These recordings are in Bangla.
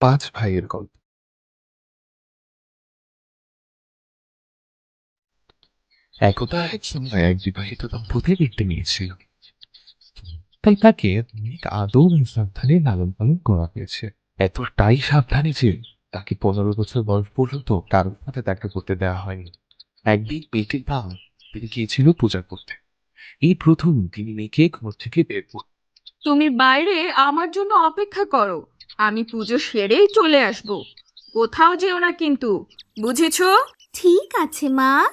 পাঁচ ভাইয়ের গল্প। একদা এক সময় এক বিবাহিত দম্পতির একটি মেয়ে ছিল তাই তাকে অনেক আদর ও সাবধানে লালন পালন করা হয়েছে। এতটাই সাবধানে যে তাকে পনেরো বছর বয়স পর্যন্ত কারোর সাথে দেখা করতে দেওয়া হয়নি। একদিন মেয়েটির মা তিনি গিয়েছিল পূজা করতে। এই প্রথম তিনি মেয়েকে ঘর থেকে বের তুমি বাইরে আমার জন্য অপেক্ষা করো। আমি পুজো সেরেই চলে আসব। কোথাও যেও না কিন্তু। বুঝেছ? ঠিক আছে, মা।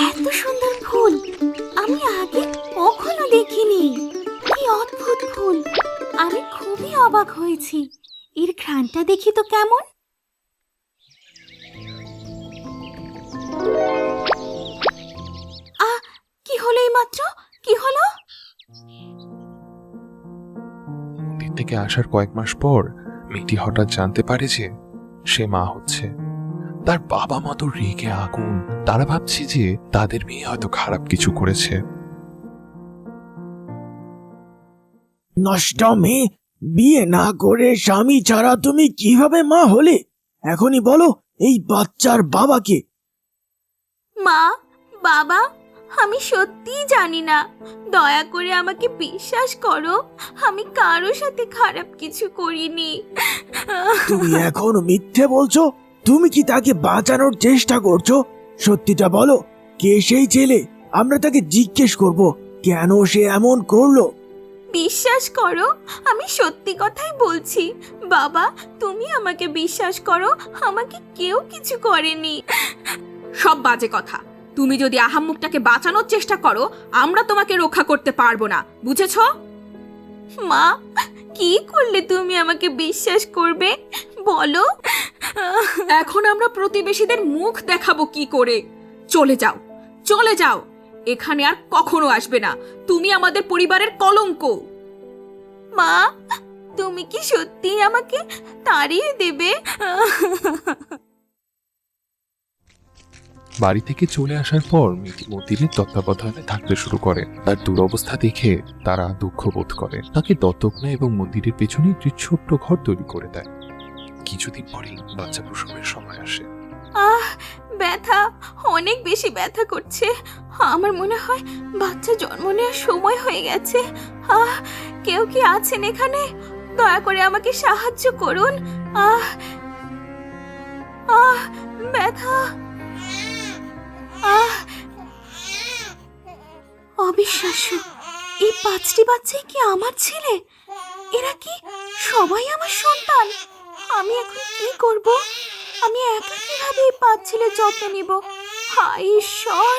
এত সুন্দর ফুল। আমি আগে কখনো দেখিনি। কি অদ্ভুত ফুল। আমি খুবই অবাক হয়েছি। এর ঘ্রাণটা দেখি তো কেমন? হলো এই মাত্র কি হলো? মন্দির থেকে আসার কয়েক মাস পর মেয়েটি হঠাৎ জানতে পারে যে সে মা হচ্ছে। তার বাবা মা তো রেগে আগুন। তারা ভাবছে যে তাদের মেয়ে হয়তো খারাপ কিছু করেছে। নষ্ট মেয়ে বিয়ে না করে স্বামী ছাড়া তুমি কীভাবে মা হলে? এখনই বলো এই বাচ্চার বাবাকে। মা? বাবা? আমি সত্যিই জানি না। দয়া করে আমাকে বিশ্বাস করো আমি কারও সাথে খারাপ কিছু করিনি। তুমি এখনও মিথ্যে বলছো? তুমি কি তাকে বাঁচানোর চেষ্টা করছ? সত্যিটা বলো কে সেই ছেলে? আমরা তাকে জিজ্ঞেস করব কেন সে এমন করল? বিশ্বাস করো আমি সত্যি কথাই বলছি। বাবা তুমি আমাকে বিশ্বাস করো আমাকে কেউ কিছু করেনি। সব বাজে কথা। তুমি যদি আহাম্মুকটাকে বাঁচানোর চেষ্টা করো, আমরা তোমাকে রক্ষা করতে পারব না। বুঝেছ? মা, কি করলে তুমি আমাকে বিশ্বাস করবে? বলো। এখন আমরা প্রতিবেশীদের মুখ দেখাবো কি করে। চলে যাও চলে যাও। এখানে আর কখনো আসবে না। তুমি আমাদের পরিবারের কলঙ্ক। মা, তুমি কি সত্যি আমাকে তাড়িয়ে দেবে? বাড়ি থেকে চলে আসার পর মেয়েটি মন্দিরের তত্ত্বাবধানে থাকতে শুরু করে। তার দুরবস্থা দেখে তারা দুঃখ বোধ করে। তাকে দত্তক নেয় এবং মন্দিরের পেছনে একটি ছোট্ট ঘর তৈরি করে দেয়। কিছুদিন পরেই বাচ্চা প্রসবের সময় আসে। আহ, ব্যথা, অনেক বেশি ব্যথা করছে। আমার মনে হয় বাচ্চা জন্ম নেওয়ার সময় হয়ে গেছে। আহ, কেউ কি আছেন এখানে? দয়া করে আমাকে সাহায্য করুন। আহ আহ, ব্যথা। অবিশ্বাস্য। এই পাঁচটি বাচ্চাই কি আমার ছেলে? এরা কি সবাই আমার সন্তান? আমি এখন কি করব? আমি একা কীভাবে এই পাঁচ ছেলের যত্ন নিব? হায় ঈশ্বর!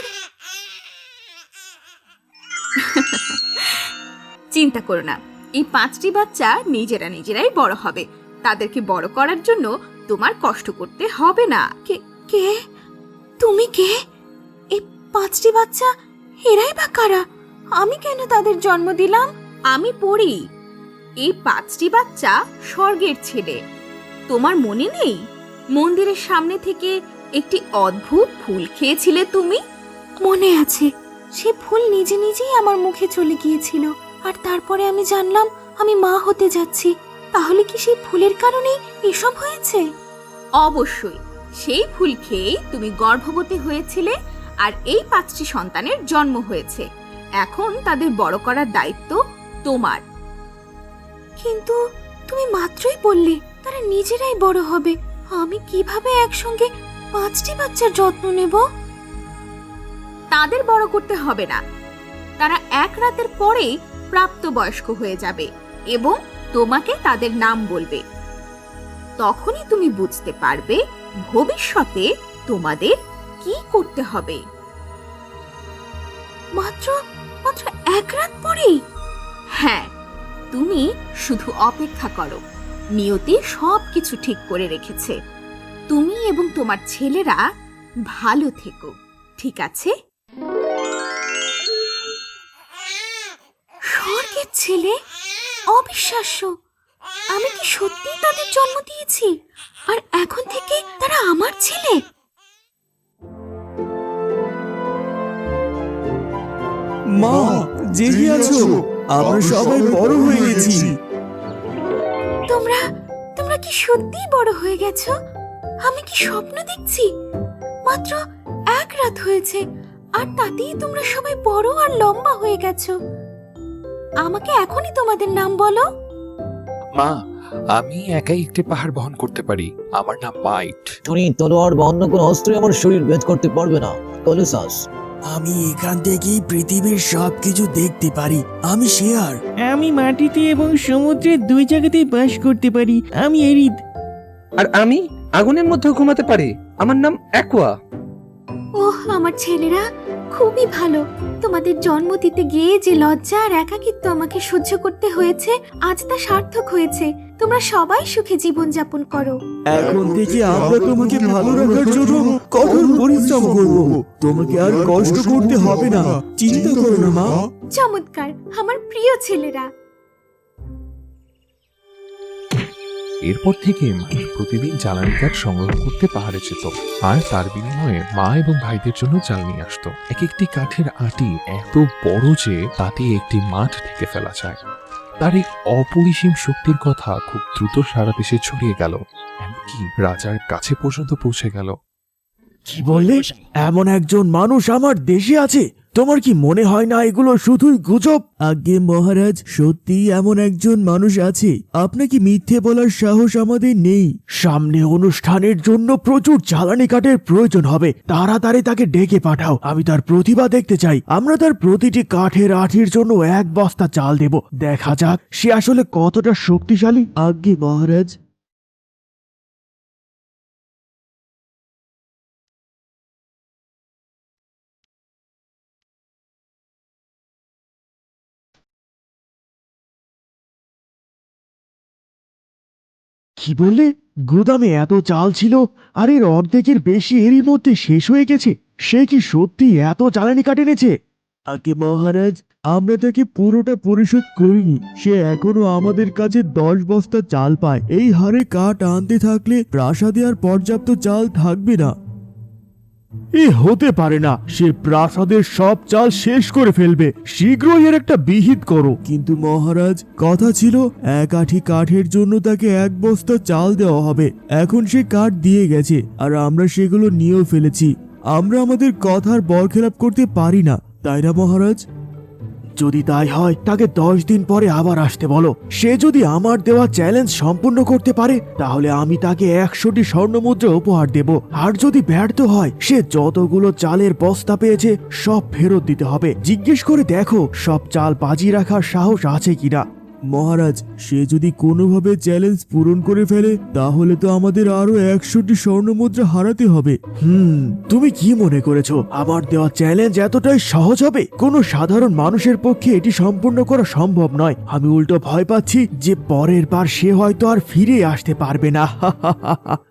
চিন্তা করো না। এই পাঁচটি বাচ্চা নিজেরা নিজেরাই বড় হবে। তাদেরকে বড় করার জন্য তোমার কষ্ট করতে হবে না। কে কে? তুমি কে? এই পাঁচটি বাচ্চা এরাই বা কারা? আমি কেন তাদের জন্ম দিলাম? আমি পড়ি। এই পাঁচটি বাচ্চা স্বর্গের ছেলে। তোমার মনে নেই? মন্দিরের সামনে থেকে একটি অদ্ভুত ফুল খেয়েছিলে তুমি? মনে আছে। সে ফুল নিজে নিজেই আমার মুখে চলে গিয়েছিল। আর তারপরে আমি জানলাম আমি মা হতে যাচ্ছি। তাহলে কি সেই ফুলের কারণেই এসব হয়েছে? অবশ্যই। সেই ফুল খেয়েই তুমি গর্ভবতী হয়েছিলে আর এই পাঁচটি সন্তানের জন্ম হয়েছে। এখন তাদের বড় করার দায়িত্ব তোমার। কিন্তু তুমি মাত্রই বললে তারা নিজেরাই বড় হবে। আমি কীভাবে একসঙ্গে পাঁচটি বাচ্চার যত্ন নেব? তাদের বড় করতে হবে না। তারা এক রাতের পরেই প্রাপ্তবয়স্ক হয়ে যাবে এবং তোমাকে তাদের নাম বলবে। তখনই তুমি বুঝতে পারবে ভবিষ্যতে তোমাদের কি করতে হবে? মাত্র মাত্র এক রাত পরেই হ্যাঁ তুমি শুধু অপেক্ষা করো। নিয়তি সব কিছু ঠিক করে রেখেছে। তুমি এবং তোমার ছেলেরা ভালো থেকো, ঠিক আছে? স্বর্গের ছেলে? অবিশ্বাস্য। আমি কি সত্যিই তাদের জন্ম দিয়েছি? আর এখন থেকে তারা আমার ছেলে? মা জেগে আছো। আমরা সবাই বড় হয়ে গেছি। তোমরা তোমরা কি সত্যিই বড় হয়ে গেছো? আমি কি স্বপ্ন দেখছি? মাত্র এক রাত হয়েছে আর তাতেই তোমরা সবাই বড় আর লম্বা হয়ে গেছো। আমাকে এখনই তোমাদের নাম বলো। মা আমি একাই একটি পাহাড় বহন করতে পারি। আমার নাম মাইট। ছুরি তলোয়ার বা অন্য কোনো অস্ত্রই আমার শরীর ভেদ করতে পারবে না। কলুসাস আমি এখান থেকেই পৃথিবীর সবকিছু দেখতে পারি। আমি শেয়ার। আমি মাটিতে এবং সমুদ্রের দুই জায়গাতেই বাস করতে পারি। আমি এরিদ আর আমি আগুনের মধ্যে ঘুমাতে পারি। আমার নাম অ্যাকোয়া। ওহ আমার ছেলেরা খুবই ভালো। তোমাদের জন্ম দিতে গিয়ে যে লজ্জা আর একাকিত্ব আমাকে সহ্য করতে হয়েছে আজ তা সার্থক হয়েছে। তোমরা সবাই সুখে জীবন যাপন করো। এখন থেকে আমরা তোমাকে ভালো রাখার জন্য কঠোর পরিশ্রম করব। তোমাকে আর কষ্ট করতে হবে না। চিন্তা করো না মা। চমৎকার আমার প্রিয় ছেলেরা। এরপর থেকে মানুষ প্রতিদিন জ্বালানি কাঠ সংগ্রহ করতে পাহাড়ে যেত। আর তার বিনিময়ে মা এবং ভাইদের জন্য চাল নিয়ে আসতো। এক একটি কাঠের আটি এত বড় যে তাতে একটি মাঠ ঢেকে ফেলা যায়। তার এই অপরিসীম শক্তির কথা খুব দ্রুত সারা দেশে ছড়িয়ে গেল, এমনকি রাজার কাছে পর্যন্ত পৌঁছে গেল। কি বললে? এমন একজন মানুষ আমার দেশে আছে। তোমার কি মনে হয় না এগুলো শুধুই গুজব? আগে মহারাজ সত্যি এমন একজন মানুষ আছে। আপনাকে মিথ্যে বলার সাহস আমাদের নেই? সামনে অনুষ্ঠানের জন্য প্রচুর জ্বালানি কাঠের প্রয়োজন হবে। তাড়াতাড়ি তাকে ডেকে পাঠাও। আমি তার প্রতিভা দেখতে চাই। আমরা তার প্রতিটি কাঠের আঠির জন্য এক বস্তা চাল দেব। দেখা যাক সে আসলে কতটা শক্তিশালী। আজ্ঞে মহারাজ কি বললে? গুদামে এত চাল ছিল আর এর অর্ধেকের বেশি এরই মধ্যে শেষ হয়ে গেছে। সে কি সত্যি এত জ্বালানি কাটে এনেছে? আগে মহারাজ, আমরা তাকে পুরোটা পরিশোধ করিনি। সে এখনও আমাদের কাছে দশ বস্তা চাল পায়। এই হারে কাঠ আনতে থাকলে প্রাসাদে আর পর্যাপ্ত চাল থাকবে না। এ হতে পারে না। সে প্রাসাদের সব চাল শেষ করে ফেলবে। শীঘ্রই এর একটা বিহিত করো। কিন্তু মহারাজ, কথা ছিল, এক আঠি কাঠের জন্য তাকে এক বস্তা চাল দেওয়া হবে। এখন সে কাঠ দিয়ে গেছে, আর আমরা সেগুলো নিয়েও ফেলেছি। আমরা আমাদের কথার বরখেলাপ করতে পারি না। তাই না মহারাজ? যদি তাই হয়, তাকে দশ দিন পরে আবার আসতে বলো। সে যদি আমার দেওয়া চ্যালেঞ্জ সম্পূর্ণ করতে পারে, তাহলে আমি তাকে একশোটি স্বর্ণমুদ্রা উপহার দেব। আর যদি ব্যর্থ হয়, সে যতগুলো চালের বস্তা পেয়েছে, সব ফেরত দিতে হবে। জিজ্ঞেস করে দেখো, সব চাল বাজি রাখার সাহস আছে কিনা। মহারাজ সে যদি কোনোভাবে চ্যালেঞ্জ পূরণ করে ফেলে তাহলে তো আমাদের আরও একশোটি স্বর্ণ মুদ্রা হারাতে হবে। হুম তুমি কি মনে করেছ? আমার দেওয়া চ্যালেঞ্জ এতটাই সহজ হবে? কোনো সাধারণ মানুষের পক্ষে এটি সম্পূর্ণ করা সম্ভব নয়। আমি উল্টো ভয় পাচ্ছি যে পরের বার সে হয়তো আর ফিরে আসতে পারবে না।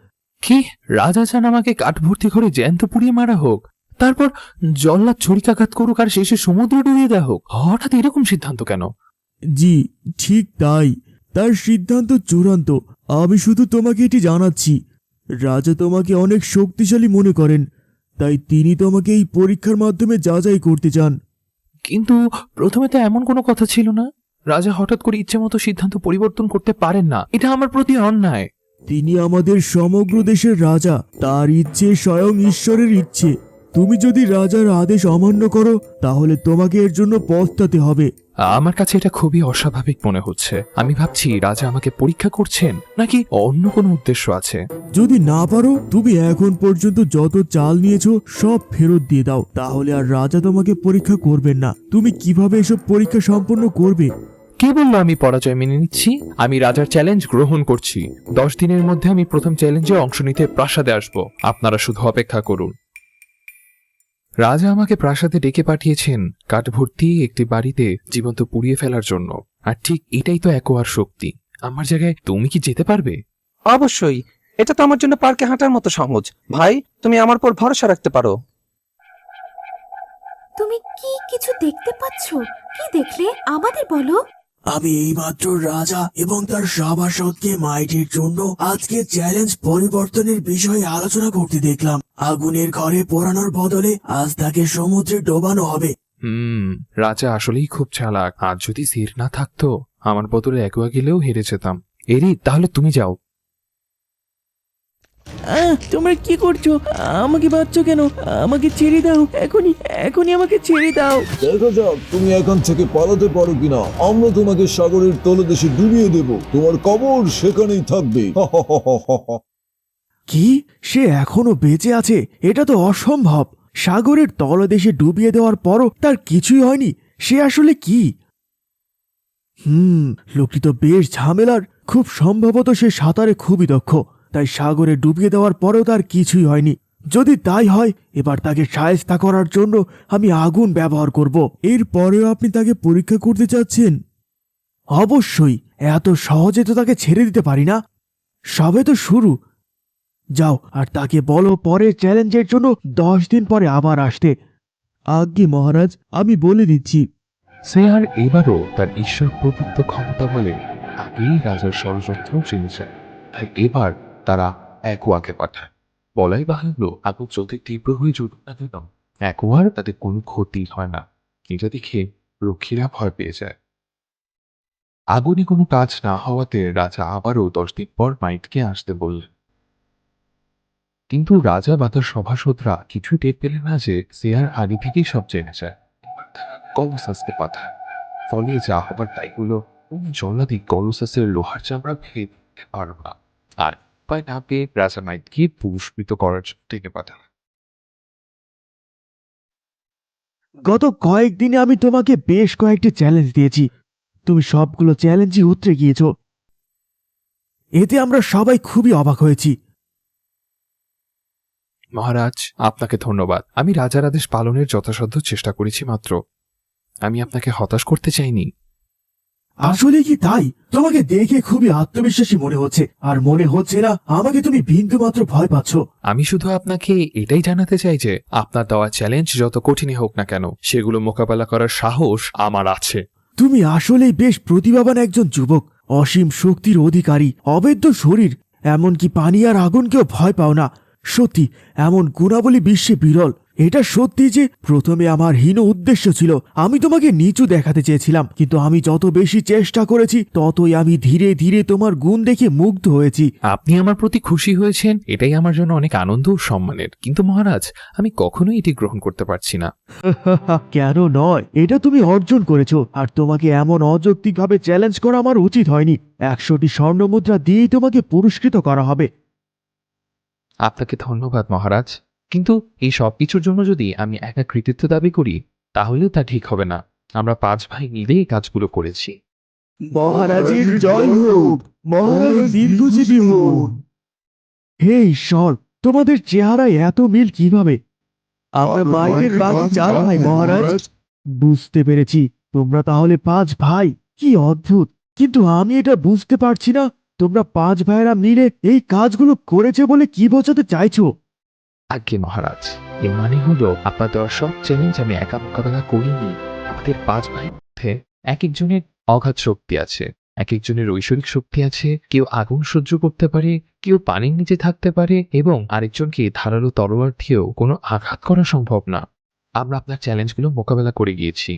কি? রাজা চান আমাকে কাঠ ভর্তি করে জ্যান্ত পুড়িয়ে মারা হোক তারপর জল্লাদ ছড়িকাঘাত করুক আর শেষে সমুদ্র ডুবিয়ে দেওয়া হোক। হঠাৎ এরকম সিদ্ধান্ত কেন? জি ঠিক তাই। তার সিদ্ধান্ত চূড়ান্ত। আমি শুধু তোমাকে এটি জানাচ্ছি। রাজা তোমাকে অনেক শক্তিশালী মনে করেন। তাই তিনি তোমাকে এই পরীক্ষার মাধ্যমে যাচাই করতে চান। কিন্তু প্রথমে তো এমন কোনো কথা ছিল না? রাজা হঠাৎ করে ইচ্ছে মতো সিদ্ধান্ত পরিবর্তন করতে পারেন না। এটা আমার প্রতি অন্যায়। তিনি আমাদের সমগ্র দেশের রাজা। তার ইচ্ছে স্বয়ং ঈশ্বরের ইচ্ছে। তুমি যদি রাজার আদেশ অমান্য করো তাহলে তোমাকে এর জন্য পস্তাতে হবে। আমার কাছে এটা খুবই অস্বাভাবিক মনে হচ্ছে। আমি ভাবছি রাজা আমাকে পরীক্ষা করছেন? নাকি অন্য কোনো উদ্দেশ্য আছে? যদি না পারো তুমি এখন পর্যন্ত যত চাল নিয়েছো সব ফেরত দিয়ে দাও। তাহলে আর রাজা তোমাকে পরীক্ষা করবেন না। তুমি কীভাবে এসব পরীক্ষা সম্পন্ন করবে? কে বলল আমি পরাজয় মেনে নিচ্ছি। আমি রাজার চ্যালেঞ্জ গ্রহণ করছি। দশ দিনের মধ্যে আমি প্রথম চ্যালেঞ্জে অংশ নিতে প্রাসাদে আসব। আপনারা শুধু অপেক্ষা করুন। রাজা আমাকে প্রাসাদে ডেকে পাঠিয়েছেন কাঠভর্তি একটি বাড়িতে জীবন্ত পুড়িয়ে ফেলার জন্য। আর ঠিক এটাই তো একোয়ার শক্তি। আমার জায়গায় তুমি কি যেতে পারবে? অবশ্যই। এটা তো আমার জন্য পার্কে হাঁটার মতো সহজ। ভাই তুমি আমার পর ভরসা রাখতে পারো। তুমি কি কিছু দেখতে পাচ্ছ? কি দেখলে? আমাদের বলো। আমি এইমাত্র রাজা এবং তার সভাসদকে মাইটির জন্য আজকে চ্যালেঞ্জ পরিবর্তনের বিষয়ে আলোচনা করতে দেখলাম। আগুনের ঘরে পোড়ানোর বদলে আজ তাকে সমুদ্রে ডোবানো হবে। হুম, রাজা আসলেই খুব চালাক। আর যদি সির না থাকতো, আমার বদলে একোয়া গেলেও হেরে যেতাম। এরি তাহলে তুমি যাও। তোমরা কি করছ? আমাকে বাঁচছো কেন? আমাকে ছেড়ে দাও। এখনই এখনই আমাকে ছেড়ে দাও। দেখা যাক তুমি এখান থেকে পালাতে পারো কিনা। আমরা তোমাকে সাগরের তলদেশে ডুবিয়ে দেব। তোমার কবর সেখানেই থাকবে। কি? সে এখনও বেঁচে আছে? এটা তো অসম্ভব। সাগরের তলদেশে ডুবিয়ে দেওয়ার পরও তার কিছুই হয়নি। সে আসলে কি? হুম লোকটি তো বেশ ঝামেলার। খুব সম্ভবত সে সাঁতারে খুবই দক্ষ। তাই সাগরে ডুবিয়ে দেওয়ার পরেও তার কিছুই হয়নি। যদি তাই হয়, এবার তাকে সায়স্তা করার জন্য আমি আগুন ব্যবহার করব। এর পরেও আপনি তাকে পরীক্ষা করতে চাচ্ছেন? অবশ্যই, এত সহজে তো তাকে ছেড়ে দিতে পারি না। সবে তো শুরু। যাও, আর তাকে বলো পরের চ্যালেঞ্জের জন্য দশ দিন পরে আবার আসতে। আজ্ঞে মহারাজ, আমি বলে দিচ্ছি। সে আর এবারও তার ঈশ্বর প্রদত্ত ক্ষমতা বলে আগেই রাজার ষড়যন্ত্র চিনেছে তাই এবার তারা একোয়াকে পাঠায়। বলাই বাহুল্য আগুন যত তীব্র হয়ে জুটুক না কেন? একোয়ার তাদের কোনো ক্ষতি হয় না। এটা দেখে রক্ষীরা ভয় পেয়ে যায়। আগুনে কোনো কাজ না হওয়াতে রাজা আবারও দশ দিন পর মাইটকে আসতে বললেন। কিন্তু রাজা বা তার সভাসদরা কিছুই টের পেলে না যে সেয়ার আগে থেকেই সব জেনে যায়। কলসাসকে পাঠায়। ফলে যা হবার তাই হলো জল্লাদি কলসাসের লোহার চামড়া ভেদ দিতে না। আর উপায় না পেয়ে রাজা মাইটকে পুরস্কৃত করার জন্য ডেকে পাঠায় গত কয়েকদিনে আমি তোমাকে বেশ কয়েকটি চ্যালেঞ্জ দিয়েছি। তুমি সবগুলো চ্যালেঞ্জই উতরে গিয়েছ। এতে আমরা সবাই খুবই অবাক হয়েছি। মহারাজ আপনাকে ধন্যবাদ। আমি রাজার আদেশ পালনের যথাসাধ্য চেষ্টা করেছি মাত্র। আমি আপনাকে হতাশ করতে চাইনি। আসলে কি তাই? তোমাকে দেখে খুবই আত্মবিশ্বাসী মনে হচ্ছে। আর মনে হচ্ছে না আমাকে তুমি বিন্দু মাত্র ভয় পাচ্ছ। আমি শুধু আপনাকে এটাই জানাতে চাই যে আপনার দেওয়া চ্যালেঞ্জ যত কঠিনই হোক না কেন সেগুলো মোকাবেলা করার সাহস আমার আছে। তুমি আসলেই বেশ প্রতিভাবান একজন যুবক। অসীম শক্তির অধিকারী অবেদ্য শরীর এমনকি পানি আর আগুনকেও ভয় পাও না। সত্যি এমন গুণাবলী বিশ্বে বিরল। এটা সত্যি যে প্রথমে আমার হীন উদ্দেশ্য ছিল। আমি তোমাকে নিচু দেখাতে চেয়েছিলাম কিন্তু আমি যত বেশি চেষ্টা করেছি ততই আমি ধীরে ধীরে তোমার গুণ দেখে মুগ্ধ হয়েছি। আপনি আমার প্রতি খুশি হয়েছেন এটাই আমার জন্য অনেক আনন্দ ও সম্মানের। কিন্তু মহারাজ আমি কখনোই এটি গ্রহণ করতে পারছি না। কেন নয়? এটা তুমি অর্জন করেছ আর তোমাকে এমন অযৌক্তিকভাবে চ্যালেঞ্জ করা আমার উচিত হয়নি। একশোটি স্বর্ণমুদ্রা দিয়েই তোমাকে পুরস্কৃত করা হবে। আপনাকে ধন্যবাদ মহারাজ। কিন্তু এই সব কিছুর জন্য যদি আমি একা কৃতিত্ব দাবি করি তাহলেও তা ঠিক হবে না। আমরা পাঁচ ভাই মিলে এই কাজগুলো করেছি। মহারাজের জয় হোক। মহারাজ দীর্ঘজীবী হন হে ঈশ্বর তোমাদের চেহারায় এত মিল কীভাবে? আমরা বাইরের বাকি চার ভাই মহারাজ। বুঝতে পেরেছি তোমরা তাহলে পাঁচ ভাই। কি অদ্ভুত। কিন্তু আমি এটা বুঝতে পারছি না তোমরা পাঁচ ভাইয়েরা মিলে এই কাজগুলো করেছে বলে কি বোঝাতে চাইছো? আজ্ঞে মহারাজ এর মানে হলো আপনার সব চ্যালেঞ্জ আমি একা মোকাবেলা করিনি। আমাদের পাঁচ ভাইয়ের মধ্যে এক একজনের অগাধ শক্তি আছে এক একজনের ঐশ্বরিক শক্তি আছে, কেউ আগুন সহ্য করতে পারে, কেউ পানির নিচে থাকতে পারে এবং আরেকজনকে ধারালো তরোয়ার দিয়েও কোনো আঘাত করা সম্ভব না। আমরা আপনার চ্যালেঞ্জগুলো মোকাবেলা করে গিয়েছি।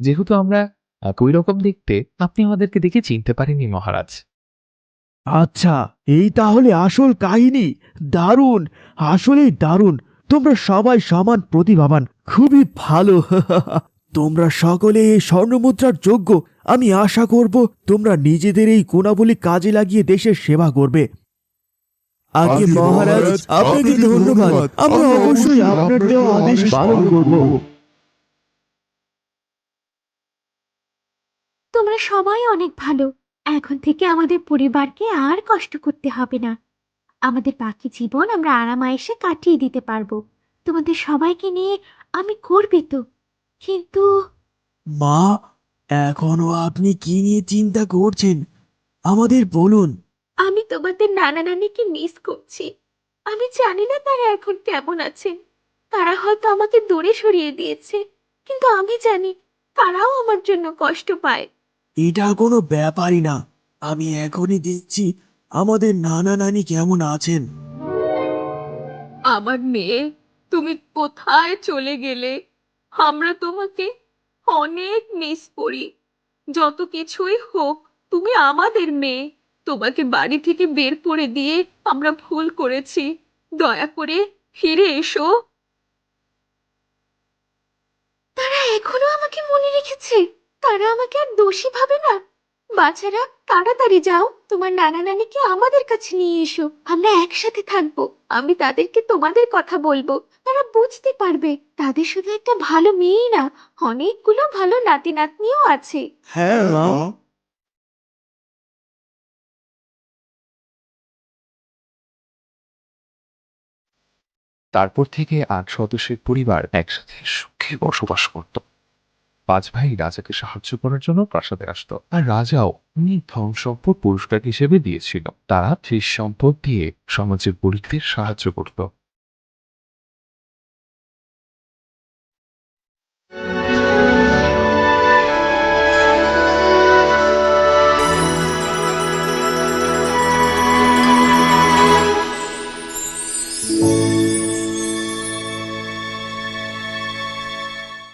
যেহেতু আমরা একই রকম দেখতে, আপনি আমাদেরকে দেখে চিনতে পারেননি মহারাজ। আচ্ছা এই তাহলে আসল কাহিনী দারুণ আসলেই দারুণ। তোমরা সবাই সমান প্রতিভাবান খুবই ভালো। তোমরা সকলে এই স্বর্ণমুদ্রার যোগ্য। আমি আশা করব তোমরা নিজেদের এই গুণাবলী কাজে লাগিয়ে দেশের সেবা করবে। আগে মহারাজ আপনাকে ধন্যবাদ। আমরা অবশ্যই আপনার দেওয়া আদেশ পালন করব। তোমরা সবাই অনেক ভালো। এখন থেকে আমাদের পরিবারকে আর কষ্ট করতে হবে না। আমাদের বাকি জীবন আমরা আরামায়েসে কাটিয়ে দিতে পারব। তোমাদের সবাইকে নিয়ে আমি গর্বিত। কিন্তু মা এখনও আপনি কি নিয়ে চিন্তা করছেন? আমাদের বলুন। আমি তোমাদের নানা নানিকে মিস করছি। আমি জানি না তারা এখন কেমন আছেন। তারা হয়তো আমাকে দূরে সরিয়ে দিয়েছে। কিন্তু আমি জানি তারাও আমার জন্য কষ্ট পায়। এটা কোনো ব্যাপারই না। আমি এখনই দেখছি আমাদের নানা নানি কেমন আছেন। আমার মেয়ে তুমি কোথায় চলে গেলে? আমরা তোমাকে অনেক মিস করি। যত কিছুই হোক তুমি আমাদের মেয়ে। তোমাকে বাড়ি থেকে বের করে দিয়ে আমরা ভুল করেছি। দয়া করে ফিরে এসো। তারা এখনও আমাকে মনে রেখেছে। তারা আমাকে আর দোষী ভাবে না। বাচ্চারা তাড়াতাড়ি যাও। তোমার নানা নানিকে আমাদের কাছে নিয়ে এসো। আমরা একসাথে থাকব। আমি তাদেরকে তোমাদের কথা বলব। তারা বুঝতে পারবে। তাদের শুধু একটা ভালো মেয়েই না অনেকগুলো ভালো নাতি নাতনিও আছে। হ্যাঁ মা। তারপর থেকে আট সদস্যের পরিবার একসাথে সুখে বসবাস করত। পাঁচ ভাই রাজাকে সাহায্য করার জন্য প্রাসাদে আসত। আর রাজাও অনেক সম্পদ পুরস্কার হিসেবে দিয়েছিল। তারা সেই সম্পদ দিয়ে সমাজের গরিবদের সাহায্য করত।